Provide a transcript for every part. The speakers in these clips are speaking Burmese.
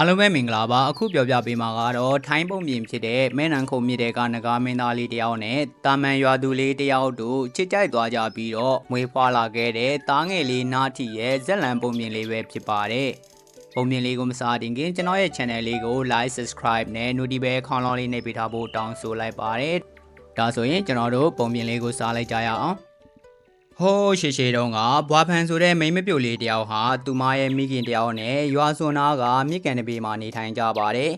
အားလုံးပဲမင်္ဂလာပါအခုပြောပြပေးမှာကတော့ထိုင်းပုံပြင်ဖြစ်တဲ့မဲနန်ခုံမြစ်တဲ့ကနဂါမင်းသားလေးတယောက်နဲ့တာမန်ရွာသူလေးတယောက်တို့ချစ်ကြိုက်သွားကြပြီးတော့မွေးဖွားလာခဲ့တဲ့တားငယ်လေးနားထီရဲ့ဇက်လန်ပုံပြင်လေးပဲဖြစ်ပါတယ်ပုံပြင်လေးကိုမစားတင်ခင်ကျွန်တော်ရဲ့ channel လေးကို like subscribe နဲ့ notification ခေါင်းလောင်းလေးနှိပ်ပေးထားဖို့တောင်းဆိုလိုက်ပါတယ်ဒါဆိုရင်ကျွန်တော်တို့ပုံပြင်လေးကိုစားလိုက်ကြရအောင် ဟိုးရှေရှေတုန်းကဘွာဖန်ဆိုတဲ့မိန်းမပြိုလေးတယောက်ဟာသူမရဲ့မိခင်တယောက်နဲ့ရွာစွန်နာကမြစ်ကန်တပေမှာနေထိုင်ကြပါတယ်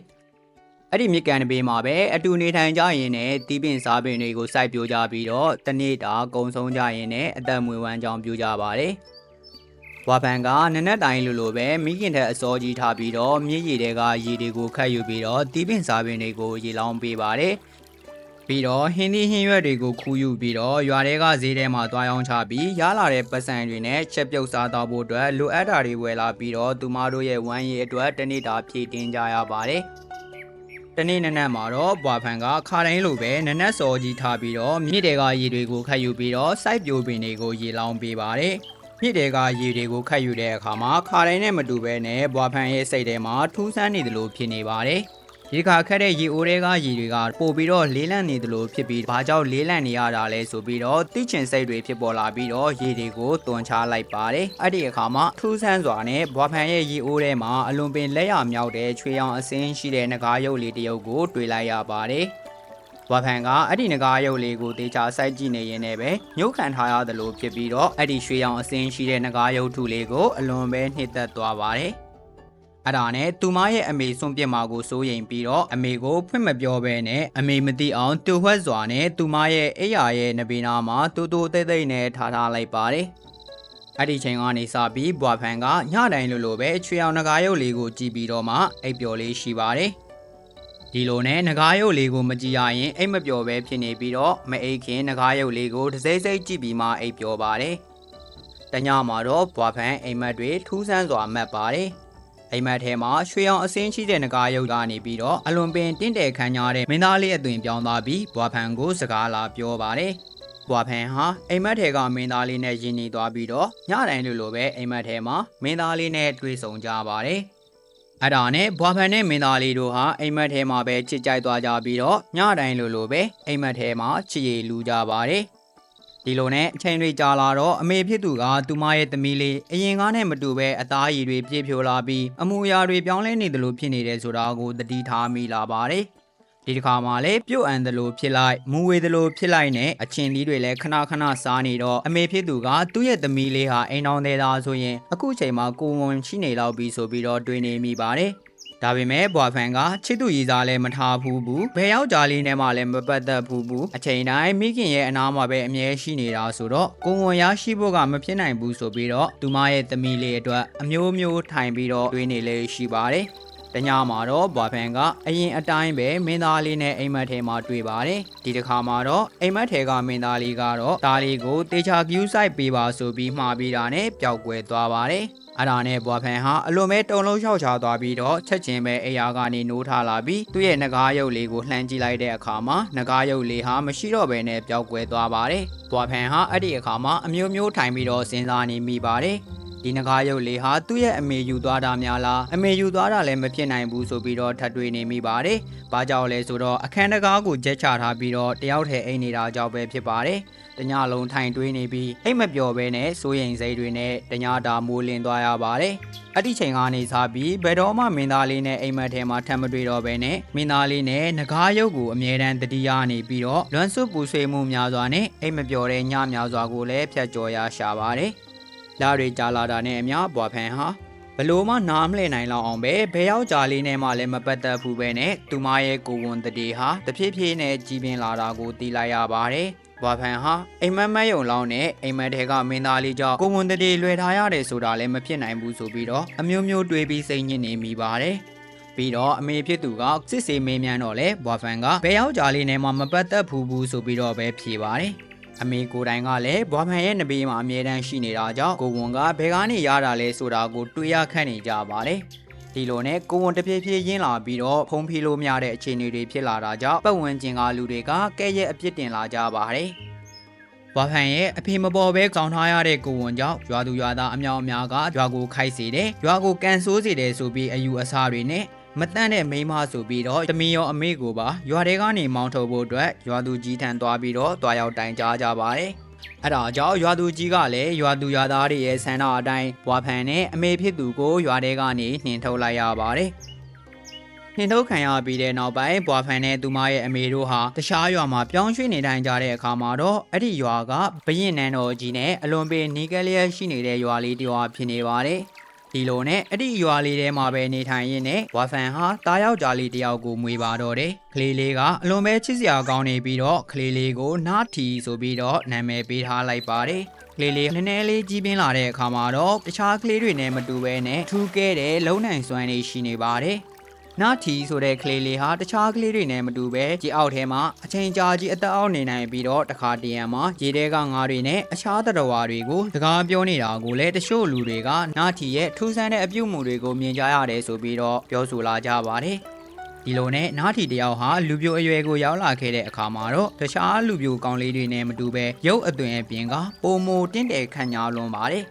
။အဲ့ဒီမြစ်ကန်တပေမှာပဲအတူနေထိုင်ကြရင်နဲ့တီးပင်စားပင်တွေကိုစိုက်ပျိုးကြပြီးတော့တနေ့တာကုံဆုံးကြရင်နဲ့အသက်မွေးဝမ်းကြောင်းပြုကြပါတယ်။ဘွာဖန်ကနနက်တိုင်းလိုလိုပဲမိခင်ထက်အစောကြီးထားပြီးတော့မြစ်ရည်တွေကရေတွေကိုခတ်ယူပြီးတော့တီးပင်စားပင်တွေကိုရေလောင်းပေးပါတယ်။ ပြီးတော့ဟင်းသီးဟင်းရွက်တွေကိုခူးယူပြီးတော့ရွာတွေကဈေးထဲမှာသွားရောင်းချပြီးရလာတဲ့ပတ်စံတွေနဲ့ချက်ပြုတ်စားတော့ဖို့အတွက်လိုအပ်တာတွေဝယ်လာပြီးတော့သူမတို့ရဲ့ဝမ်းရည်အတွက်တနေ့တာဖြည့်တင်းကြရပါတယ်။တနေ့နက်နက်မှာတော့ဘွာဖန်ကခါတိုင်းလိုပဲနက်နက်စောကြီးထားပြီးတော့မြစ်တွေကရေတွေကိုခတ်ယူပြီးတော့စိုက်ပျိုးပင်တွေကိုရေလောင်းပေးပါတယ်။မြစ်တွေကရေတွေကိုခတ်ယူတဲ့အခါမှာခါတိုင်းနဲ့မတူဘဲနဲ့ဘွာဖန်ရဲ့စိတ်ထဲမှာထူးဆန်းနေတယ်လို့ဖြစ်နေပါတယ်။ ရေခါခက်တဲ့ရေအိုးတွေကရေတွေကပို့ပြီးတော့လေးလန့်နေသလိုဖြစ်ပြီးဘာကြောင့်လေးလန့်နေရတာလဲဆိုပြီးတော့တိချင်စိတ်တွေဖြစ်ပေါ်လာပြီးတော့ရေတွေကိုတွန်ချလိုက်ပါတယ်အဲ့ဒီအခါမှာထူးဆန်းစွာနဲ့ဘွာဖန်ရဲ့ရေအိုးထဲမှာအလွန်ပင်လက်ရမြောက်တဲ့ချွေရောင်အစင်းရှိတဲ့ငကားရုပ်လေးတစ်ရုပ်ကိုတွေ့လိုက်ရပါတယ်ဘွာဖန်ကအဲ့ဒီငကားရုပ်လေးကိုတေချာစိုက်ကြည့်နေရင်လည်းပဲညှို့ခံထားရသလိုဖြစ်ပြီးတော့အဲ့ဒီရွှေရောင်အစင်းရှိတဲ့ငကားရုပ်ထုလေးကိုအလွန်ပဲနှစ်သက်သွားပါတယ် အဲ့ဒါနဲ့သူမရဲ့အမေစွန့်ပစ်မှာကိုစိုးရိမ်ပြီးတော့အမေကိုဖွင့်မပြောဘဲနဲ့အမေမသိအောင်တူဝှက်စွာနဲ့သူမရဲ့အိယာရဲ့နဘေနာမှာတူတူတိတ်တိတ်နဲ့ထားထားလိုက်ပါတယ်အဲ့ဒီချိန်ကနေစပြီးဘွာဖန်ကညတိုင်းလိုလိုပဲချွေအောင်ငကားရုပ်လေးကိုကြည့်ပြီးတော့မှအိပ်ပျော်လေးရှိပါတယ်ဒီလိုနဲ့ငကားရုပ်လေးကိုမကြည့်ရရင်အိတ်မပျော်ပဲဖြစ်နေပြီးတော့မအိတ်ခင်ငကားရုပ်လေးကိုတစိမ့်စိမ့်ကြည့်ပြီးမှအိပ်ပျော်ပါတယ်တညမှာတော့ဘွာဖန်အိမ်မက်တွေထူးဆန်းစွာမှတ်ပါတယ် အိမ်မက်ထဲမှာရွှေအောင်အစင်းရှိတဲ့ငကားရုပ်ကနေပြီးတော့အလွန်ပင်တင့်တယ်ခံကြတဲ့မင်းသားလေးအသွင်ပြောင်းသွားပြီးဘွာဖန်ကိုစကားလာပြောပါတယ်။ဘွာဖန်ဟာအိမ်မက်ထဲကမင်းသားလေးနဲ့ယဉ်နေသွားပြီးတော့ညတိုင်းလိုလိုပဲအိမ်မက်ထဲမှာမင်းသားလေးနဲ့တွေ့ဆုံကြပါတယ်။အဲ့ဒါနဲ့ဘွာဖန်နဲ့မင်းသားလေးတို့ဟာအိမ်မက်ထဲမှာပဲချစ်ကြိုက်သွားကြပြီးတော့ညတိုင်းလိုလိုပဲအိမ်မက်ထဲမှာချစ်ရည်လူကြပါတယ်။ ဒီလိုနဲ့အချိန်တွေကြာလာတော့အမေဖြစ်သူကသူမရဲ့သမီးလေးအရင်ကားနဲ့မတူပဲအသားရည်တွေပြည့်ဖြိုလာပြီးအမူအရာတွေပြောင်းလဲနေတယ်လို့ဖြစ်နေတယ်ဆိုတာကိုသတိထားမိလာပါတယ်။ဒီတစ်ခါမှလည်းပြုတ်အန်တယ်လို့ဖြစ်လိုက်မူဝေတယ်လို့ဖြစ်လိုက်နဲ့အချင်းလေးတွေလည်းခဏခဏစားနေတော့အမေဖြစ်သူကသူ့ရဲ့သမီးလေးဟာအိမ်တော်သေးတာဆိုရင်အခုချိန်မှာကိုဝန်ရှိနေတော့ပြီဆိုပြီးတော့တွေးနေမိပါတယ်။ ဒါပေမဲ့ဘွာဖန်ကချစ်သူရည်စားလည်းမထားဘူးဘူးဘယ်ယောက်ျားလေးနဲ့မှလည်းမပတ်သက်ဘူးဘူးအချိန်တိုင်းမိခင်ရဲ့အနားမှာပဲအမြဲရှိနေတာဆိုတော့ကိုဝန်ရရှိဖို့ကမဖြစ်နိုင်ဘူးဆိုပြီးတော့သူမရဲ့သမီးလေးအတွက်အမျိုးမျိုးထိုင်ပြီးတော့တွေးနေလေရှိပါတယ်တညမှာတော့ဘွာဖန်ကအရင်အတိုင်းပဲမင်းသားလေးနဲ့အိမ်မက်ထဲမှာတွေ့ပါတယ်ဒီတစ်ခါမှာတော့အိမ်မက်ထဲကမင်းသားလေးကတော့ဒါလေးကိုတေချာကျူးဆိုင်ပေးပါဆိုပြီးမှာပြီးတာနဲ့ပျောက်ကွယ်သွားပါတယ်အဲ့ဒါနဲ့ဘွာဖန်ဟာအလွန်ပဲတုံလုံးလျှောက်ချသွားပြီးတော့ချက်ချင်းပဲအိယာကနေနိုးထားလာပြီးသူ့ရဲ့ငကားရုပ်လေးကိုလှမ်းကြည့်လိုက်တဲ့အခါမှာငကားရုပ်လေးဟာမရှိတော့ဘဲနဲ့ပျောက်ကွယ်သွားပါတယ်ဘွာဖန်ဟာအဲ့ဒီအခါမှာအမျိုးမျိုးထိုင်ပြီးတော့စဉ်းစားနေမိပါတယ်ဒီငကားရုပ်လေးဟာသူ့ရဲ့အမေယူသွားတာများလားအမေယူသွားတာလည်းမဖြစ်နိုင်ဘူးဆိုပြီးတော့ထပ်တွေးနေမိပါတယ်။ဘာကြောင့်လဲဆိုတော့အခန်းတကားကိုကြက်ချထားပြီးတော့တယောက်တည်းအိမ်နေတာကြောင့်ပဲဖြစ်ပါတယ်။ တညလုံးထိုင်တွေးနေပြီးအိမ်မပျော်ဘဲနဲ့စိုးရိမ်စိတ်တွေနဲ့တညတာမိုးလင်းသွားရပါတယ်။အဲ့ဒီချိန်ကနေစပြီးဘယ်တော့မှမင်းသားလေးနဲ့အိမ်မက်ထဲမှာထပ်မတွေ့တော့ဘဲနဲ့မင်းသားလေးနဲ့ငကားရုပ်ကိုအမြဲတမ်းတတိယနေပြီးတော့လွမ်းဆွပူဆွေးမှုများစွာနဲ့အိမ်မပျော်တဲ့ညများစွာကိုလည်းဖျက်ကျော်ရရှာပါတယ်။လတွေကြာလာတာနဲ့အမျှဘွာဖန်ဟာဘလို့မှနားမလည်နိုင်လောက်အောင်ပဲဘဲယောက်ကြားလေးနဲ့မှလည်းမပတ်သက်ဘူးပဲနဲ့သူမရဲ့ကိုဝန်တတိဟာတဖြည်းဖြည်းနဲ့ကြီးပြင်းလာတာကိုသိလိုက်ရပါတယ်။ ဘွာဖန်ဟာအိမ်မက်မက်ယုံလောင်းနဲ့အိမ်မက်တဲကမင်းသားလေးကြောင့်ကိုဝန်တတိလွယ်ထားရတယ်ဆိုတာလည်းမဖြစ်နိုင်ဘူးဆိုပြီးတော့အမျိုးမျိုးတွေးပြီးစိတ်ညစ်နေမိပါတယ်။ပြီးတော့အမေဖြစ်သူကစစ်စေးမေးမြန်းတော့လေဘွာဖန်ကဘယ်ယောက်ကြားလေးနဲ့မှမပတ်သက်ဘူးဘူးဆိုပြီးတော့ပဲဖြေပါတယ်။အမေကိုယ်တိုင်ကလည်းဘွာဖန်ရဲ့နဘေးမှာအမြဲတမ်းရှိနေတာကြောင့်ကိုဝန်ကဘယ်ကနေရတာလဲဆိုတာကိုတွေးရခန့်နေကြပါတယ်။ ဒီလိုနဲ့ကိုဝန်တဖြည်းဖြည်းရင်းလာပြီးတော့ဖုံးဖီလို့မရတဲ့အခြေအနေတွေဖြစ်လာတာကြောင့်ပတ်ဝန်းကျင်ကလူတွေကကဲ့ရဲ့အပြစ်တင်လာကြပါတယ်။ဘွာဖန်ရဲ့အဖေမပေါ်ပဲကောင်းထားရတဲ့ကိုဝန်ကြောင့်ရွာသူရွာသားအများအများကရွာကိုခိုက်စေတယ်။ရွာကိုကန်ဆိုးစေတယ်ဆိုပြီးအယူအဆတွေနဲ့မတန့်တဲ့မိန်းမဆိုပြီးတော့တမီရောအမေကိုပါရွာတွေကနေမောင်းထုတ်ဖို့အတွက်ရွာသူကြီးထံသွားပြီးတော့တွားရောက်တိုင်ကြားကြပါတယ်။ အဲ့ဒါကြောင့်ရွာသူကြီးကလည်းရွာသူရွာသားတွေရဲ့ဆန္ဒအတိုင်းဘွာဖန်နဲ့အမေဖြစ်သူကိုရွာတွေကနေနှင်ထုတ်လိုက်ရပါတယ်။နှင်ထုတ်ခံရပြီးတဲ့နောက်ပိုင်းဘွာဖန်နဲ့သူမရဲ့အမေတို့ဟာတခြားရွာမှာပြောင်းရွှေ့နေထိုင်ကြတဲ့အခါမှာတော့အဲ့ဒီရွာကဘရင်နန်းတော်ကြီးနဲ့အလွန်ပေနီးကလေးရရှိနေတဲ့ရွာလေးတစ်ရွာဖြစ်နေပါတယ်။ ဒီလိုနဲ့အဲ့ဒီရွာလေးထဲမှာပဲနေထိုင်ရင်းနဲ့ဝါဖန်ဟာတားယောက်ျားလေးတစ်ယောက်ကိုမွေပါတော့တယ်။ကလေးလေးကအလွန်ပဲချစ်စရာကောင်းနေပြီးတော့ကလေးလေးကိုနားထီဆိုပြီးတော့နာမည်ပေးထားလိုက်ပါတယ်။ကလေးလေးနည်းနည်းလေးကြီးပြင်းလာတဲ့အခါမှာတော့တခြားကလေးတွေနဲ့မတူဘဲနဲ့ထူးကဲတဲ့လုံနိုင်စွမ်းနေရှိနေပါတယ်။ နာထီဆိုတဲ့ကလေးလေးဟာတခြားကလေးတွေနဲ့မတူပဲကြီးအောက်ထဲမှာအချိန်ကြာကြီးအသက်အောက်နေနိုင်ပြီးတော့တခါတရံမှာရေထဲကငါးတွေနဲ့အခြားတရဝါတွေကိုစကားပြောနေတာကိုလည်းတချို့လူတွေကနာထီရဲ့ထူးဆန်းတဲ့အပြုတ်မှုတွေကိုမြင်ကြရတယ်ဆိုပြီးတော့ပြောဆိုလာကြပါတယ်ဒီလိုနဲ့နားထီတယောက်ဟာလူပြိုအရွယ်ကိုရောက်လာခဲ့တဲ့အခါမှာတော့တခြားလူပြိုကောင်းလေးတွေနဲ့မတူပဲရုပ်အသွင်အပြင်ကပုံမတင့်တယ်ခန့်ညာလွန်ပါတယ်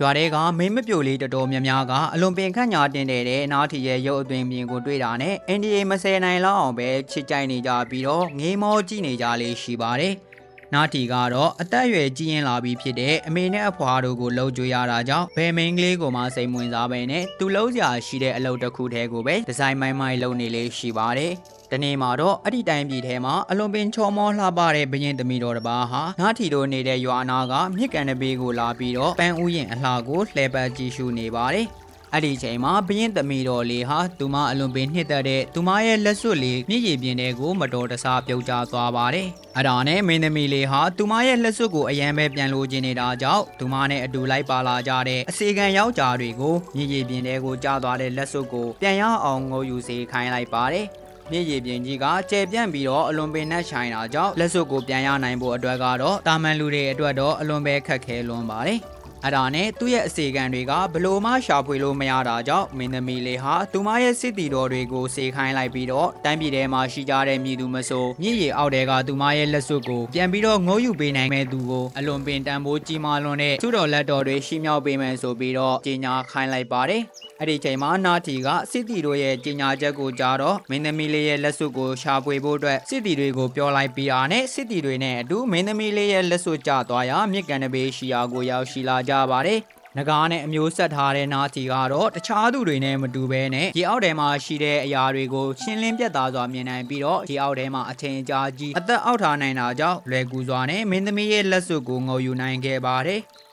ရွာတဲကမင်းမပြိုလေးတော်တော်များများကအလွန်ပင်ခန့်ညာတင်တဲ့တဲ့နားထီရဲ့ရုပ်အသွင်ပြင်ကိုတွေ့တာနဲ့အန်ဒီအေမဆယ်နိုင်လောက်အောင်ပဲချစ်ကြိုက်နေကြပြီးတော့ငေးမောကြည့်နေကြလေးရှိပါတယ်။ နားထီကတော့အသက်အရွယ်ကြီးရင်လာပြီးဖြစ်တဲ့အမေနဲ့အဖွာတို့ကိုလှုပ်ကြွေရတာကြောင့်ဘယ်မင်းကလေးကိုမှစိတ်ဝင်စားပဲနဲ့သူလှုပ်စရာရှိတဲ့အလုပ်တစ်ခုတည်းကိုပဲဒီဇိုင်းမိုင်းမိုင်းလုပ်နေလေးရှိပါတယ်။တနေ့မှာတော့အဲ့ဒီတိုင်းပြည်ထဲမှာအလွန်ပင်ချော်မောလှပတဲ့ဘရင်သမီးတော်တစ်ပါးဟာနားထီတို့နေတဲ့ရွာနာကမြစ်ကန်တပေးကိုလာပြီးတော့ပန်းဥယျင်အလှကိုလှည့်ပတ်ကြည့်ရှုနေပါတယ်။ အဲ့ဒီချိန်မှာဘရင်သမီးတော်လေးဟာသူမအလွန်ပင်နှစ်သက်တဲ့သူမရဲ့လက်စွပ်လေးမြည်ရည်ပြင်းတဲ့ကိုမတော်တဆပြုတ်ကျသွားပါတယ်။အဲ့ဒါနဲ့မင်းသမီးလေးဟာသူမရဲ့လက်စွပ်ကိုအယံပဲပြန်လိုချင်နေတာကြောင့်သူမနဲ့အတူလိုက်ပါလာကြတဲ့အစီကံယောက်ျားတွေကိုမြည်ရည်ပြင်းတဲ့ကိုကျသွားတဲ့လက်စွပ်ကိုပြန်ရအောင်ငိုယူစေခိုင်းလိုက်ပါတယ်။မြစ်ရည်ပြင်ကြီးကကျဲပြန့်ပြီးတော့အလွန်ပင်နဲ့ဆိုင်တာကြောင့်လက်စွပ်ကိုပြန်ရနိုင်ဖို့အတွက်ကတော့တာမန်လူတွေအတွက်တော့အလွန်ပဲခက်ခဲလွန်းပါတယ်။ အဲ့ဒါနဲ့သူ့ရဲ့အစီကံတွေကဘလို့မှရှာဖွေလို့မရတာကြောင့်မင်းသမီးလေးဟာသူမရဲ့စစ်တီတော်တွေကိုစေခိုင်းလိုက်ပြီးတော့တိုင်းပြည်ထဲမှာရှိကြတဲ့မြည်သူမဆိုမြစ်ရည်အောက်တဲကသူမရဲ့လက်စွပ်ကိုပြန်ပြီးတော့ငိုးယူပေးနိုင်မဲ့သူကိုအလွန်ပင်တန်ဖိုးကြီးမားလွန်းတဲ့သူ့တော်လက်တော်တွေရှိမြောက်ပေးမယ်ဆိုပြီးတော့ကြေညာခိုင်းလိုက်ပါတယ်။အဲ့ဒီချိန်မှာနာတီကစစ်တီတို့ရဲ့ကြေညာချက်ကိုကြားတော့မင်းသမီးလေးရဲ့လက်စွပ်ကိုရှာဖွေဖို့အတွက်စစ်တီတွေကိုပြောလိုက်ပြီးအားနဲ့စစ်တီတွေနဲ့အတူမင်းသမီးလေးရဲ့လက်စွပ်ကျသွားရာမြစ်ကန်တပေးရှိရာကိုရောက်ရှိလာကြပါတယ်။နဂါးနဲ့အမျိုးဆက်ထားတဲ့နာတီကတော့တခြားသူတွေနဲ့မတူဘဲနဲ့ဒီအောက်ထဲမှာရှိတဲ့အရာတွေကိုရှင်းလင်းပြတ်သားစွာမြင်နိုင်ပြီးတော့ဒီအောက်ထဲမှာအချိန်ကြာကြီးအသက်အောက်ထားနိုင်တာကြောင့်လွယ်ကူစွာနဲ့မင်းသမီးရဲ့လက်စွပ်ကိုငုံယူနိုင်ခဲ့ပါတယ်။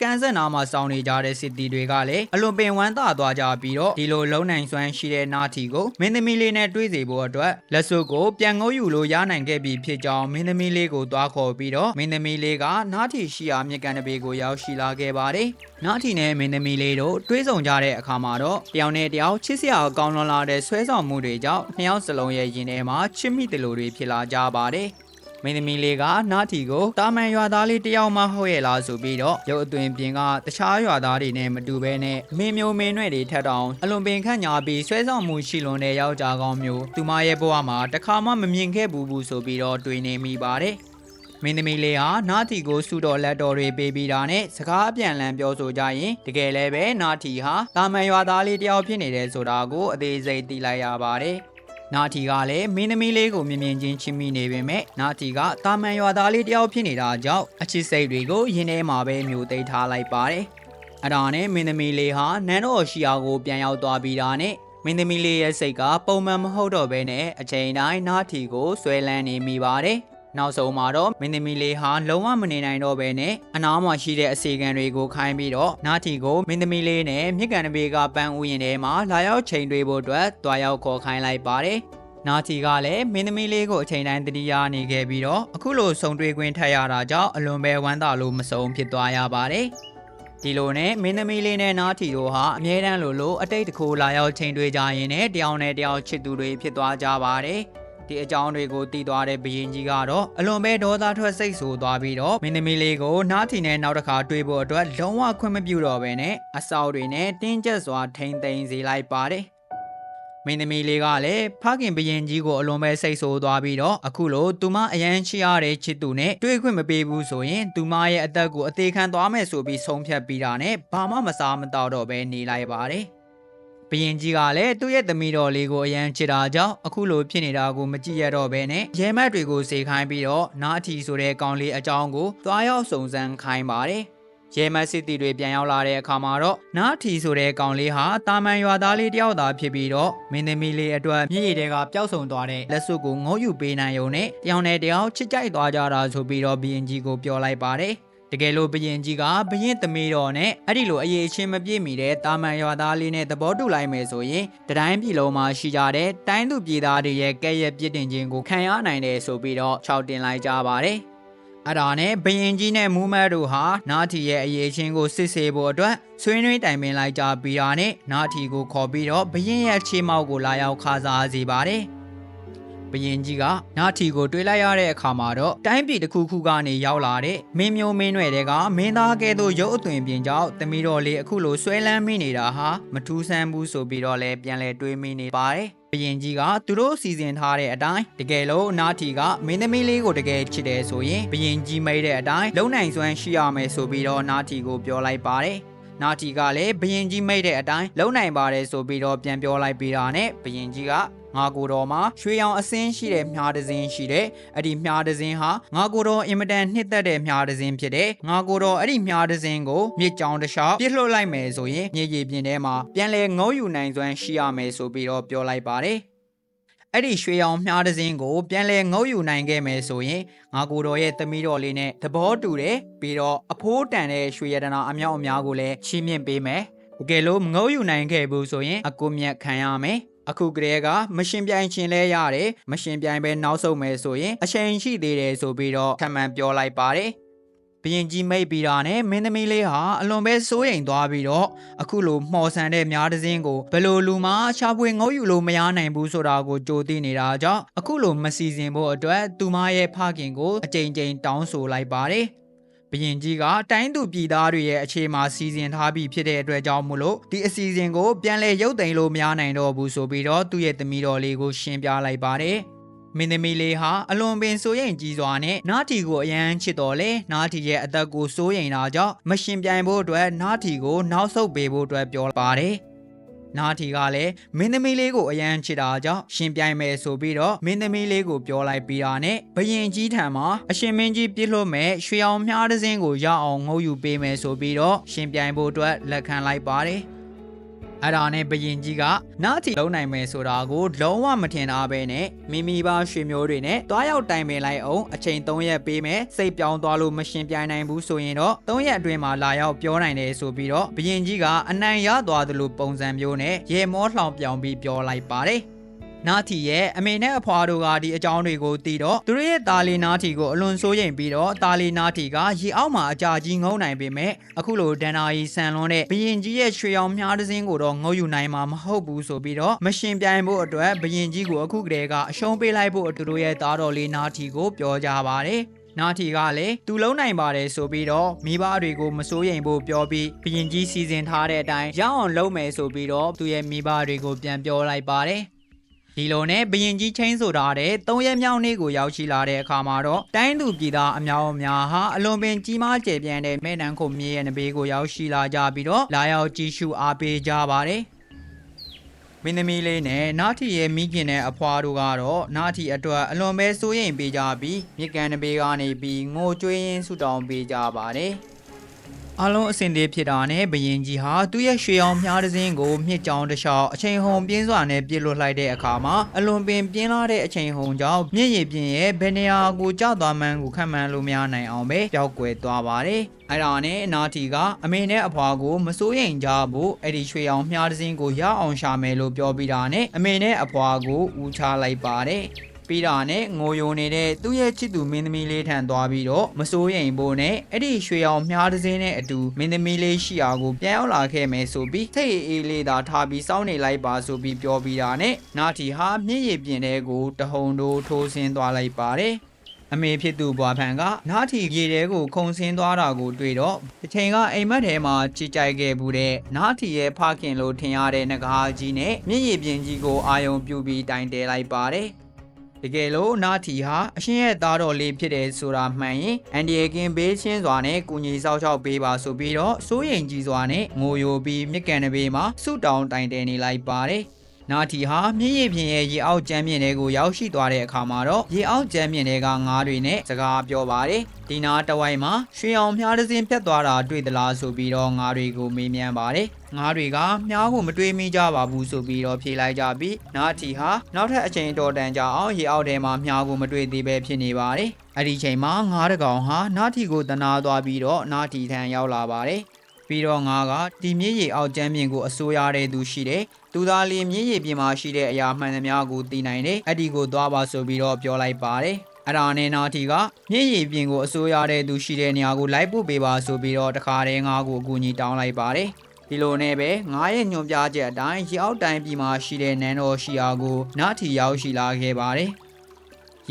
ကန်ဆက်နာမှာစောင်းနေကြတဲ့စစ်တီတွေကလည်းအလွန်ပင်ဝမ်းသာသွားကြပြီးတော့ဒီလိုလုံနိုင်စွမ်းရှိတဲ့နာတီကိုမင်းသမီးလေးနဲ့တွေ့စေဖို့အတွက်လက်စွပ်ကိုပြန်ငုံယူလို့ရနိုင်ခဲ့ပြီဖြစ်ကြောင်းမင်းသမီးလေးကိုသွားခေါ်ပြီးတော့မင်းသမီးလေးကနာတီရှိရာမြကန်တပေကိုရောက်ရှိလာခဲ့ပါတယ်။နာတီနဲ့မင်းသမီးလေးတို့တွေးဆုံကြတဲ့အခါမှာတော့တယောက်နဲ့တယောက်ချစ်စရာကောင်းလွန်လာတဲ့ဆွဲဆောင်မှုတွေကြောင့်နှစ်ယောက်စလုံးရဲ့ရင်ထဲမှာချစ်မိတယ်လို့တွေဖြစ်လာကြပါတယ်။ မင်းသမီးလေးကနားထီကိုတာမန်ရွာသားလေးတယောက်မှဟုတ်ရဲ့လားဆိုပြီးတော့ရုပ်အသွင်ပြင်ကတခြားရွာသားတွေနဲ့မတူဘဲနဲ့မင်းမျိုးမင်းနွဲ့တွေထက်တောင်အလွန်ပင်ခန့်ညာပြီးဆွဲဆောင်မှုရှိလွန်တဲ့ယောက်ျားကောင်းမျိုးသူမရဲ့ဘဝမှာတခါမှမမြင်ခဲ့ဘူးဘူးဆိုပြီးတော့တွေးနေမိပါတယ်မင်းသမီးလေးဟာနားထီကိုစူတော်လက်တော်တွေပေးပြီးတာနဲ့စကားအပြန်လန်ပြောဆိုကြရင်တကယ်လည်းပဲနားထီဟာတာမန်ရွာသားလေးတယောက်ဖြစ်နေတယ်ဆိုတာကိုအသေးစိတ်သိလိုက်ရပါတယ် နာတီကလည်းမင်းသမီးလေးကိုမြင်မြင်ချင်းချစ်မိနေပေမဲ့နာတီကတာမန်ရွာသားလေးတယောက်ဖြစ်နေတာကြောင့်အချစ်စိတ်တွေကိုရင်းထဲမှာပဲမျိုးသိမ်းထားလိုက်ပါတယ်။အဲ့ဒါနဲ့မင်းသမီးလေးဟာနန်းတော်ရှိရာကိုပြန်ရောက်သွားပြီးတာနဲ့မင်းသမီးလေးရဲ့စိတ်ကပုံမှန်မဟုတ်တော့ဘဲနဲ့အချိန်တိုင်းနာတီကိုဆွဲလန်းနေမိပါတယ်။ နောက်ဆုံးမှာတော့မင်းသမီးလေးဟာလုံးဝမနေနိုင်တော့ဘဲနဲ့အနားမှာရှိတဲ့အစီကံတွေကိုခိုင်းပြီးတော့နာတီကိုမင်းသမီးလေးနဲ့မြစ်ကန်တပေကပန်းဥယျာဉ်ထဲမှာလာရောက်ချိန်တွေးဖို့အတွက်တွားရောက်ခေါ်ခိုင်းလိုက်ပါတယ်။နာတီကလည်းမင်းသမီးလေးကိုအချိန်တိုင်းတတိယနေခဲ့ပြီးတော့အခုလိုဆုံတွေ့ခွင့်ထပ်ရတာကြောင့်အလွန်ပဲဝမ်းသာလို့မဆုံးဖြစ်သွားရပါတယ်။ဒီလိုနဲ့မင်းသမီးလေးနဲ့နားထီတို့ဟာအမြဲတမ်းလိုလိုအတိတ်တကူလာရောက်ချိန်တွေ့ကြရင်နဲ့တယောက်နဲ့တယောက်ချစ်သူတွေဖြစ်သွားကြပါတယ်။ ဒီအကြောင်းတွေကိုတည်သွားတဲ့ဘရင်ကြီးကတော့အလွန်ပဲဒေါသထွက်စိတ်ဆိုးသွားပြီးတော့မင်းသမီးလေးကိုနားထီနဲ့နောက်တစ်ခါတွေ့ဖို့အတွက်လုံးဝခွင့်မပြုတော့ဘဲနဲ့အဆောက်တွေနဲ့တင်းကျပ်စွာထိမ့်သိမ်းစေလိုက်ပါတယ်မင်းသမီးလေးကလည်းဖခင်ဘရင်ကြီးကိုအလွန်ပဲစိတ်ဆိုးသွားပြီးတော့အခုလိုသူမအရန်ချီရတဲ့ချစ်သူနဲ့တွေ့ခွင့်မပေးဘူးဆိုရင်သူမရဲ့အသက်ကိုအသေးခံသွားမယ်ဆိုပြီးဆုံးဖြတ်ပြီးတာနဲ့ဘာမှမစားမတော့တော့ပဲနေလိုက်ပါတယ် ဘရင်ကြီးကလည်းသူ့ရဲ့သမီးတော်လေးကိုအရန်ချစ်တာကြောင့်အခုလိုဖြစ်နေတာကိုမကြည့်ရတော့ဘဲနဲ့ရဲမက်တွေကိုစေခိုင်းပြီးတော့နားအထီဆိုတဲ့ကောင်လေးအကြောင်းကိုသွားရောက်စုံစမ်းခိုင်းပါတယ်ရဲမက်စစ်တီတွေပြန်ရောက်လာတဲ့အခါမှာတော့နားထီဆိုတဲ့ကောင်လေးဟာတာမန်ရွာသားလေးတယောက်သာဖြစ်ပြီးတော့မင်းသမီးလေးအတွက်မြည်ရည်တွေကပျောက်ဆုံးသွားတဲ့လက်စွပ်ကိုငုံယူပေးနိုင်ုံနဲ့တယောက်နဲ့တယောက်ချစ်ကြိုက်သွားကြတာဆိုပြီးတော့ဘီရင်ကြီးကိုပြောလိုက်ပါတယ် တကယ်လို့ဘရင်ကြီးကဘရင်သမီးတော်နဲ့အဲ့ဒီလိုအရေးချင်းမပြည့်မီတဲ့တာမန်ရွာသားလေးနဲ့သဘောတူလိုက်မယ်ဆိုရင်တတိုင်းပြည်လုံးမှာရှိကြတဲ့တိုင်းသူပြည်သားတွေရဲ့ကဲ့ရဲ့ပြစ်တင်ခြင်းကိုခံရနိုင်တယ်ဆိုပြီးတော့ခြောက်တင်လိုက်ကြပါတယ်အဲ့ဒါနဲ့ဘရင်ကြီးနဲ့မူးမတ်တို့ဟာနာထီရဲ့အရေးချင်းကိုစစ်ဆေးဖို့အတွက်ဆွေးနွေးတိုင်ပင်လိုက်ကြပြီးတာနဲ့နာထီကိုခေါ်ပြီးတော့ဘရင်ရဲ့ချေမောက်ကိုလာရောက်ခါစားစေပါတယ် ဘရင်ကြီးကနာထီကိုတွေးလိုက်ရတဲ့အခါမှာတော့တိုင်းပြည်တစ်ခုခုကနေရောက်လာတဲ့မင်းမျိုးမင်းနွယ်တွေကမင်းသားကဲ့သို့ရုပ်အသွင်ပြင်ကြောင့်တမီတော်လေးအခုလိုဆွဲလန်းမိနေတာဟာမထူးဆန်းဘူးဆိုပြီးတော့လည်းပြန်လဲတွေးမိနေပါတယ်ဘရင်ကြီးကသူတို့စီစဉ်ထားတဲ့အတိုင်းတကယ်လို့နာထီကမင်းသမီးလေးကိုတကယ်ချစ်တယ်ဆိုရင်ဘရင်ကြီးမိတ်တဲ့အတိုင်းလုံနိုင်စွမ်းရှိရမယ်ဆိုပြီးတော့နာထီကိုပြောလိုက်ပါတယ်နာတီကလည်းဘရင်ကြီးမိတ်တဲ့အတိုင်းလုံနိုင်ပါတယ်ဆိုပြီးတော့ပြန်ပြောလိုက်ပြီးတာနဲ့ဘရင်ကြီးက ငါကိုတော်မှာရွှေရောင်အစင်းရှိတဲ့မြားတစ်စင်းရှိတယ်အဲ့ဒီမြားတစ်စင်းဟာငါကိုတော်အင်မတန်နှစ်သက်တဲ့မြားတစ်စင်းဖြစ်တယ်ငါကိုတော်အဲ့ဒီမြားတစ်စင်းကိုမြေကြောင်တစ်လျှောက်ပြစ်လွှတ်လိုက်မယ်ဆိုရင်မြေကြီးပြင်ထဲမှာပြန်လဲငုံယူနိုင်စွမ်းရှိရမယ်ဆိုပြီးတော့ပြောလိုက်ပါတယ်အဲ့ဒီရွှေရောင်မြားတစ်စင်းကိုပြန်လဲငုံယူနိုင်ခဲ့မယ်ဆိုရင်ငါကိုတော်ရဲ့သမီးတော်လေးနဲ့သဘောတူတယ်ပြီးတော့အဖိုးတန်တဲ့ရွှေရတနာအမြောက်အများကိုလည်းချီးမြှင့်ပေးမယ်တကယ်လို့မငုံယူနိုင်ခဲ့ဘူးဆိုရင်အကုမြတ်ခံရမယ် အခုကတည်းကမရှင်ပြိုင်ခြင်းလဲရတယ်မရှင်ပြိုင်ပဲနောက်ဆုံးမယ်ဆိုရင်အချိန်ရှိသေးတယ်ဆိုပြီးတော့ခံမှန်ပြောလိုက်ပါတယ်ဘရင်ကြီးမိတ်ပြီးတာနဲ့မင်းသမီးလေးဟာအလွန်ပဲစိုးရိမ်သွားပြီးတော့အခုလိုမှော်ဆန်တဲ့များတစ်စင်းကိုဘယ်လိုလူမှရှာဖွေငုံယူလို့မရနိုင်ဘူးဆိုတာကိုကြိုသိနေတာကြောင့်အခုလိုမစီစဉ်ဖို့အတွက်သူမရဲ့ဖခင်ကိုအကြိမ်ကြိမ်တောင်းဆိုလိုက်ပါတယ် ဘရင်ကြီးကတိုင်းသူပြည်သားတွေရဲ့အခြေမှာစီစဉ်ထားပြီးဖြစ်တဲ့အတွက်ကြောင့်မို့လို့ဒီအစီအစဉ်ကိုပြန်လည်ရုပ်သိမ်းလို့မရနိုင်တော့ဘူးဆိုပြီးတော့သူ့ရဲ့သမီးတော်လေးကိုရှင်းပြလိုက်ပါတယ်မင်းသမီးလေးဟာအလွန်ပင်စိုးရိမ်ကြီးစွာနဲ့နားထီကိုအယမ်းချစ်တော်လဲနားထီရဲ့အသက်ကိုစိုးရိမ်တာကြောင့်မရှင်ပြိုင်ဖို့အတွက်နားထီကိုနောက်ဆုတ်ပေးဖို့အတွက်ပြောပါတယ် နားထီကလည်းမင်းသမီးလေးကိုအယမ်းချစ်တာကြောင့်ရှင်ပြိုင်မယ်ဆိုပြီးတော့မင်းသမီးလေးကိုပြောလိုက်ပြီးတာနဲ့ဘရင်ကြီးထံမှာအရှင်မင်းကြီးပြစ်လို့မဲ့ရွှေအောင်မြားတစ်စင်းကိုရအောင်ငုံယူပေးမယ်ဆိုပြီးတော့ရှင်ပြိုင်ဖို့အတွက်လက်ခံလိုက်ပါတယ် အဲ့ဒါနဲ့ဘရင်ကြီးကနားထီလုံးနိုင်မယ်ဆိုတာကိုလုံးဝမထင်တာပဲနဲ့မိမိပါရွှေမျိုးတွေနဲ့တွားရောက်တိုင်ပင်လိုက်အောင်အချိန်3ရက်ပေးမယ်စိတ်ပြောင်းသွားလို့မရှင်ပြိုင်နိုင်ဘူးဆိုရင်တော့3ရက်အတွင်းမှာလာရောက်ပြောနိုင်တယ်ဆိုပြီးတော့ဘရင်ကြီးကအနိုင်ရသွားသလိုပုံစံမျိုးနဲ့ရေမောလှောင်ပြောင်ပြီးပြောလိုက်ပါတယ် နာထီရဲ့အမေနဲ့အဖွာတို့ကဒီအကြောင်းတွေကိုသိတော့သူတို့ရဲ့တာလီနာထီကိုအလွန်စိုးရိမ်ပြီးတော့တာလီနာထီကရေအောက်မှာအကြာကြီးငုံနိုင်ပေမဲ့အခုလိုဒန်နာရီဆန်လွန်းတဲ့ဘရင်ကြီးရဲ့ရွှေအောင်မြားတစ်စင်းကိုတော့ငုံယူနိုင်မှာမဟုတ်ဘူးဆိုပြီးတော့မရှင်ပြိုင်ဖို့အတွက်ဘရင်ကြီးကိုအခုကတည်းကအရှုံးပေးလိုက်ဖို့သူတို့ရဲ့သားတော်လေးနာထီကိုပြောကြပါတယ်နာထီကလည်းသူလုံးနိုင်ပါတယ်ဆိုပြီးတော့မိဘတွေကိုမစိုးရိမ်ဖို့ပြောပြီးဘရင်ကြီးစီစဉ်ထားတဲ့အတိုင်းရအောင်လုပ်မယ်ဆိုပြီးတော့သူရဲ့မိဘတွေကိုပြန်ပြောလိုက်ပါတယ် ဒီလိုနဲ့ဘရင်ကြီးချင်းဆိုထားတဲ့၃ရက်မြောက်နေ့ကိုရောက်ရှိလာတဲ့အခါမှာတော့တိုင်းသူပြည်သားအများအများဟာအလွန်ပင်ကြီးမားကျယ်ပြန့်တဲ့မဲနန်းခုမြေရဲ့နဘေးကိုရောက်ရှိလာကြပြီးတော့လာရောက်ကြည့်ရှုအားပေးကြပါတယ်မင်းသမီးလေးနဲ့နာထီရဲ့မိခင်နဲ့အဖွာတို့ကတော့နာထီအတွက်အလွန်ပဲစိုးရိမ်ပေးကြပြီးမြကန်နဘေးကနေပြီးငိုကြွေးရင်းဆူတောင်းပေးကြပါတယ် အလုံးအစင်သေးဖြစ်တာနဲ့ဘရင်ကြီးဟာသူ့ရဲ့ရွှေအောင်မြားတစ်စင်းကိုမြစ်ကြောင်တစ်လျှောက်အချိန်ဟုန်ပြင်းစွာနဲ့ပြစ်လွတ်လိုက်တဲ့အခါမှာအလွန်ပင်ပြင်းလာတဲ့အချိန်ဟုန်ကြောင့်မြင့်ရည်ပြင်းရဲ့ဘယ်နေရာကိုကျသွားမှန်းကိုခံမှန်းလို့မရနိုင်အောင်ပဲပျောက်ကွယ်သွားပါတယ်အဲ့ဒါနဲ့အနာတီကအမေနဲ့အဖွာကိုမစိုးရိမ်ကြဘူးအဲ့ဒီရွှေအောင်မြားတစ်စင်းကိုရအောင်ရှာမယ်လို့ပြောပြီးတာနဲ့အမေနဲ့အဖွာကိုဦးချလိုက်ပါတယ် ပြီးတာနဲ့ငိုယိုနေတဲ့သူ့ရဲ့ချစ်သူမင်းသမီးလေးထံသွားပြီးတော့မစိုးရိမ်ဖို့နဲ့အဲ့ဒီရွှေအောင်မြားတစ်စင်းနဲ့အတူမင်းသမီးလေးရှိအောင်ကိုပြန်ရောက်လာခဲ့မယ်ဆိုပြီးထိတ်အေးလေးသာထားပြီးစောင့်နေလိုက်ပါဆိုပြီးပြောပြီးတာနဲ့နာတီဟာမြင့်ရည်ပြင်တဲ့ကိုတဟုန်တို့ထိုးဆင်းသွားလိုက်ပါတယ်အမေဖြစ်သူဘွာဖန်ကနားထီရေတဲကိုခုံဆင်းသွားတာကိုတွေ့တော့တစ်ချိန်ကအိမ်မက်ထဲမှာချစ်ကြိုက်ခဲ့ဘူးတဲ့နားထီရဲ့ဖခင်လို့ထင်ရတဲ့ငကားကြီးနဲ့မျက်ရည်ပြင်ကြီးကိုအာယုံပြုပြီးတိုင်တဲလိုက်ပါတယ် တကယ်လို့နာထီဟာအရှင်ရဲ့သားတော်လေးဖြစ်တယ်ဆိုတာမှန်ရင်အန်ဒီယေကင်ဘေးချင်းစွာနဲ့ကုညီဆောက်ရှောက်ပေးပါဆိုပြီးတော့စိုးရိမ်ကြီးစွာနဲ့ငိုယိုပြီးမြစ်ကန်တပေမှာဆုတောင်းတိုင်တဲနေလိုက်ပါတယ် နာထီဟာမြင့်ရည်ပြင်ရဲ့ရေအောက်ကျမ်းပြင်တွေကိုရောက်ရှိသွားတဲ့အခါမှာတော့ရေအောက်ကျမ်းပြင်တွေကငားတွေနဲ့စကားပြောပါတယ်ဒီနာတဝိုက်မှာရွှေအောင်မြားတစ်စင်းဖြတ်သွားတာတွေ့သလားဆိုပြီးတော့ငားတွေကိုမေးမြန်းပါတယ်ငားတွေကမြားကိုမတွေးမိကြပါဘူးဆိုပြီးတော့ဖြေလိုက်ကြပြီးနာထီဟာနောက်ထပ်အချိန်တော်တန်ကြာအောင်ရေအောက်ထဲမှာမြားကိုမတွေးသေးပဲဖြစ်နေပါတယ်အဲ့ဒီချိန်မှာငားတစ်ကောင်ဟာနာထီကိုတနာသွားပြီးတော့နာထီထံရောက်လာပါတယ် ပြီးတော့ငါကဒီမြည်ရည်အောက်ကျမ်းပြင်ကိုအစိုးရတဲ့သူရှိတယ်။သူသားလေးမြည်ရည်ပြင်မှာရှိတဲ့အရာမှန်သမျှကိုသိနိုင်တယ်။အဲ့ဒီကိုသွားပါဆိုပြီးတော့ပြောလိုက်ပါတယ်။အဲ့ဒါနဲ့နာတီကမြည်ရည်ပြင်ကိုအစိုးရတဲ့သူရှိတဲ့နေရာကိုလိုက်ပို့ပေးပါဆိုပြီးတော့တခါတည်းငါကိုအကူအညီတောင်းလိုက်ပါတယ်။ဒီလိုနဲ့ပဲငါရဲ့ညွန်ပြချက်အတိုင်းရေအောက်တိုင်းပြည်မှာရှိတဲ့နန်းတော်ရှိရာကိုနာတီရောက်ရှိလာခဲ့ပါတယ်။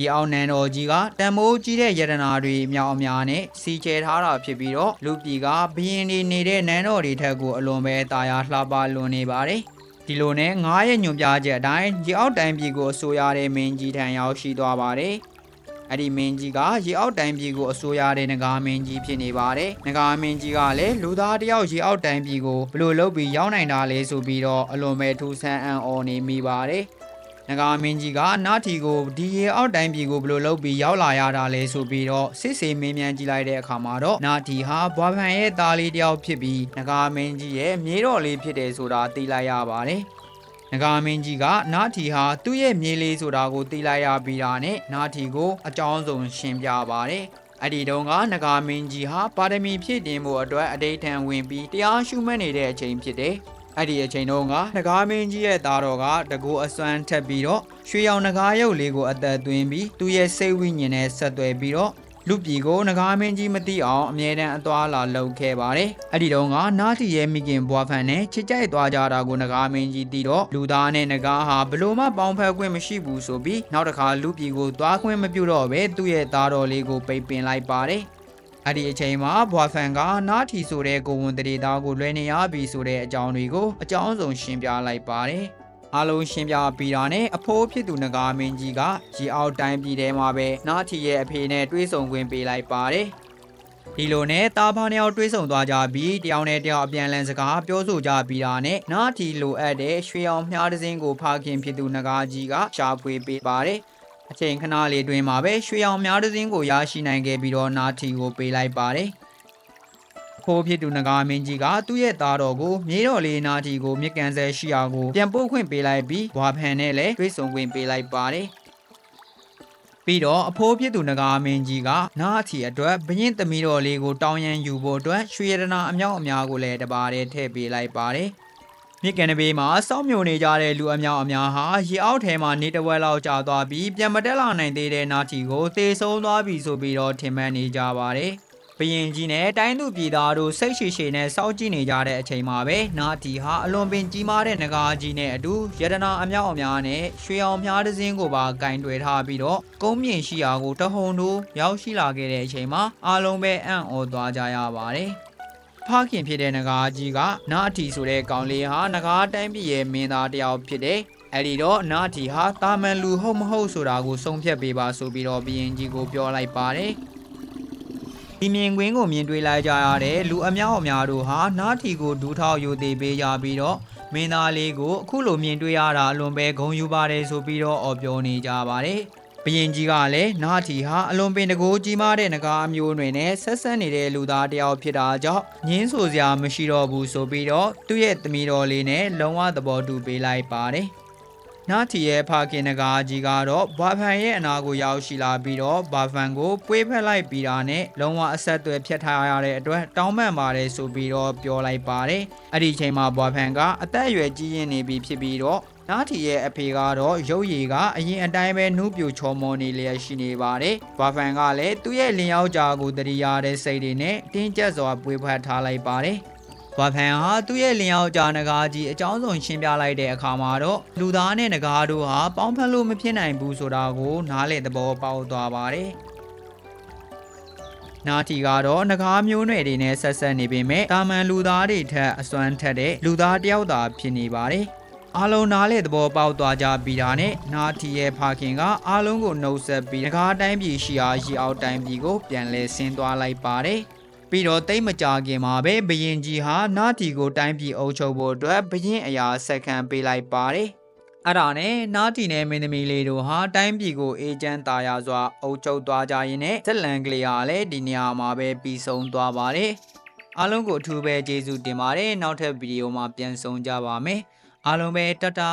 ရေအောင်နန်းတော်ကြီးကတန်မိုးကြီးတဲ့ယတနာတွေမြောက်အများနဲ့စီချဲထားတာဖြစ်ပြီးတော့လူပြည်ကဘရင်နေနေတဲ့နန်းတော်တွေထက်ကိုအလွန်ပဲတာယာလှပလွန်နေပါတယ်။ဒီလိုနဲ့ငားရဲ့ညွန်ပြချက်အတိုင်းရေအောက်တိုင်းပြည်ကိုအစိုးရတဲ့မင်းကြီးထံရောက်ရှိသွားပါတယ်။အဲ့ဒီမင်းကြီးကရေအောက်တိုင်းပြည်ကိုအစိုးရတဲ့ငကားမင်းကြီးဖြစ်နေပါတယ်။ငကားမင်းကြီးကလည်းလူသားတယောက်ရေအောက်တိုင်းပြည်ကိုဘယ်လိုလုပ်ပြီးရောက်နိုင်တာလဲဆိုပြီးတော့အလွန်ပဲထူးဆန်းအံ့ဩနေမိပါတယ်။ ငကားမင်းကြီးကနာထီကိုဒီရေအောက်တိုင်းပြည်ကိုဘယ်လိုလုပ်ပြီးရောက်လာရတာလဲဆိုပြီးတော့စစ်စေးမင်းမြန်းကြည့်လိုက်တဲ့အခါမှာတော့နာထီဟာဘွားဖန်ရဲ့သားလေးတယောက်ဖြစ်ပြီးငကားမင်းကြီးရဲ့မြေးတော်လေးဖြစ်တယ်ဆိုတာသိလိုက်ရပါတယ်။ငကားမင်းကြီးကနာထီဟာသူ့ရဲ့မြေးလေးဆိုတာကိုသိလိုက်ရပြီးတာနဲ့နာထီကိုအကြောင်းစုံရှင်းပြပါတယ်။အဲ့ဒီတုန်းကနဂါမင်းကြီးဟာပါရမီဖြည့်တင်ဖို့အတွက်အတိတ်ထံဝင်ပြီးတရားရှုမှတ်နေတဲ့အချိန်ဖြစ်တယ်။ အဲ့ဒီအချိန်တုန်းကနဂါမင်းကြီးရဲ့သားတော်ကတကူအစွမ်းထက်ပြီးတော့ရွှေရောင်နဂါရုပ်လေးကိုအသက်သွင်းပြီးသူ့ရဲ့စိတ်ဝိညာဉ်နဲ့ဆက်သွယ်ပြီးတော့လူပြည်ကိုနဂါမင်းကြီးမသိအောင်အမြဲတမ်းအသွာလာလုပ်ခဲ့ပါတယ်။အဲ့ဒီတုန်းကနားတီရဲ့မိခင်ဘွားဖန်နဲ့ချစ်ကြိုက်သွားကြတာကိုနဂါမင်းကြီးသိတော့လူသားနဲ့နဂါဟာဘလို့မှပေါင်းဖက်ခွင့်မရှိဘူးဆိုပြီးနောက်တစ်ခါလူပြည်ကိုသွားခွင့်မပြုတော့ပဲသူ့ရဲ့သားတော်လေးကိုပိတ်ပင်လိုက်ပါတယ်။ အဲ့ဒီအချိန်မှာဘွာဖန်ကနားထီဆိုတဲ့ကိုဝန်တရေသားကိုလွှဲနေရပြီဆိုတဲ့အကြောင်းတွေကိုအကြောင်းစုံရှင်းပြလိုက်ပါတယ်။အားလုံးရှင်းပြပြီးတာနဲ့အဖိုးဖြစ်သူနဂါမင်းကြီးကရီအောက်တိုင်းပြည်ထဲမှာပဲနားထီရဲ့အဖေနဲ့တွေးဆုံခွင့်ပေးလိုက်ပါတယ်။ဒီလိုနဲ့တာဖားနှစ်ယောက်တွေးဆုံသွားကြပြီးတယောက်နဲ့တယောက်အပြန်လန်စကားပြောဆိုကြပြီးတာနဲ့နားထီလိုအပ်တဲ့ရွှေအောင်မြားတစ်စင်းကိုဖခင်ဖြစ်သူနဂါကြီးကရှာဖွေပေးပါတယ်။ အချိန်ခဏလေးတွင်မှာပဲရွှေအောင်များတစ်စင်းကိုရရှိနိုင်ခဲ့ပြီးတော့နာထီကိုပေးလိုက်ပါတယ်။ဖိုးဖြစ်သူနဂါမင်းကြီးကသူ့ရဲ့သားတော်ကိုမြေတော်လေးနာထီကိုမြစ်ကန်ဆဲရှိအောင်ကိုပြန်ပို့ခွင့်ပေးလိုက်ပြီးဘွာဖန်နဲ့လည်းတွေ့ဆုံခွင့်ပေးလိုက်ပါတယ်။ပြီးတော့အဖိုးဖြစ်သူနဂါမင်းကြီးကနာအထီအတွက်ဘရင်သမီးတော်လေးကိုတောင်းရန်ယူဖို့အတွက်ရွှေရတနာအမြောက်အများကိုလည်းတပါးတည်းထည့်ပေးလိုက်ပါတယ်။ မြစ်ကန်နဘေးမှာစောင့်မျှော်နေကြတဲ့လူအများအများဟာရေအောက်ထဲမှာနေတဝက်လောက်ကြာသွားပြီးပြန်မတက်လာနိုင်သေးတဲ့နာချီကိုသေဆုံးသွားပြီဆိုပြီးတော့ထင်မှတ်နေကြပါတယ်။ဘရင်ကြီးနဲ့တိုင်းသူပြည်သားတို့စိတ်ရှိရှိနဲ့စောင့်ကြည့်နေကြတဲ့အချိန်မှာပဲနာတီဟာအလွန်ပင်ကြီးမားတဲ့ငကားကြီးနဲ့အတူရတနာအမြောက်အများနဲ့ရွှေအောင်မြားတစ်စင်းကိုပါကင်တွယ်ထားပြီးတော့ကုန်းမြင့်ရှိရာကိုတဟုန်တို့ရောက်ရှိလာခဲ့တဲ့အချိန်မှာအားလုံးပဲအံ့ဩသွားကြရပါတယ်။ဖ ခင်ဖြစ်တဲ့နဂါကြီးကနာအထီဆိုတဲ့ကောင်လေးဟာနဂါတိုင်းပြည်ရဲ့မင်းသားတယောက်ဖြစ်တယ်။အဲ့ဒီတော့နာအထီဟာတာမန်လူဟုတ်မဟုတ်ဆိုတာကိုဆုံးဖြတ်ပေးပါဆိုပြီးတော့ဘီရင်ကြီးကိုပြောလိုက်ပါတယ်။ဒီမြင်ကွင်းကိုမြင်တွေ့လိုက်ကြရတဲ့လူအများအများတို့ဟာနားထီကိုဒူးထောက်ယူသေးပေးကြပြီးတော့မင်းသားလေးကိုအခုလိုမြင်တွေ့ရတာအလွန်ပဲဂုဏ်ယူပါတယ်ဆိုပြီးတော့အော်ပြောနေကြပါတယ်။ ဘရင်ကြီးကလည်းနာထီဟာအလွန်ပင်တကိုးကြီးမားတဲ့ငကားမျိုးတွေနဲ့ဆက်ဆက်နေတဲ့လူသားတယောက်ဖြစ်တာကြောင့်ငင်းဆိုစရာမရှိတော့ဘူးဆိုပြီးတော့သူ့ရဲ့သမီးတော်လေးနဲ့လုံးဝသဘောတူပေးလိုက်ပါတယ်။နာထီရဲ့ဖခင်ငကားကြီးကတော့ဘာဖန်ရဲ့အနာကိုရောက်ရှိလာပြီးတော့ဘာဖန်ကိုပွေးဖက်လိုက်ပြီးတာနဲ့လုံးဝအဆက်အသွယ်ဖြတ်ထားရတဲ့အတွက်တောင်းပန်ပါတယ်ဆိုပြီးတော့ပြောလိုက်ပါတယ်။အဲ့ဒီချိန်မှာဘာဖန်ကအသက်အရွယ်ကြီးရင်နေပြီဖြစ်ပြီးတော့ နားထီရဲ့အဖေကတော့ရုပ်ရည်ကအရင်အတိုင်းပဲနှူးပြိုချောမောနေလျက်ရှိနေပါတယ်။ဘာဖန်ကလည်းသူ့ရဲ့လင်ယောက်ျားကိုတတိရတဲ့စိတ်တွေနဲ့တင်းကျပ်စွာပွေဖက်ထားလိုက်ပါတယ်။ဘာဖန်ဟာသူ့ရဲ့လင်ယောက်ျားနဂါးကြီးအကြောင်းစုံရှင်းပြလိုက်တဲ့အခါမှာတော့လူသားနဲ့နဂါးတို့ဟာပေါင်းဖက်လို့မဖြစ်နိုင်ဘူးဆိုတာကိုနားလေသဘောပေါက်သွားပါတယ်။နာတီကတော့ငကားမျိုးနွယ်တွေနဲ့ဆက်ဆက်နေပေမဲ့တာမန်လူသားတွေထက်အစွမ်းထက်တဲ့လူသားတစ်ယောက်သာဖြစ်နေပါတယ် အားလုံးနားလေသဘောပေါက်သွားကြပြီးတာနဲ့နာတီရဲ့ဖခင်ကအားလုံးကိုနှုတ်ဆက်ပြီးငကားတိုင်းပြည်ရှိအားရှိအောင်တိုင်းပြည်ကိုပြန်လဲဆင်းသွားလိုက်ပါတယ်ပြီးတော့တိတ်မကြခင်မှာပဲဘရင်ကြီးဟာနာတီကိုတိုင်းပြည်အုပ်ချုပ်ဖို့အတွက်ဘရင်အရာဆက်ခံပေးလိုက်ပါတယ်အဲ့ဒါနဲ့နာတီနဲ့မင်းသမီးလေးတို့ဟာတိုင်းပြည်ကိုအေဂျင့်တာယာစွာအုပ်ချုပ်သွားကြရင်းနဲ့ဇက်လန်ကလေးဟာလည်းဒီနေရာမှာပဲပြီးဆုံးသွားပါတယ်အားလုံးကိုအထူးပဲကျေးဇူးတင်ပါတယ်နောက်ထပ်ဗီဒီယိုမှာပြန်ဆုံကြပါမယ် အားလုံးပဲတတ်တာ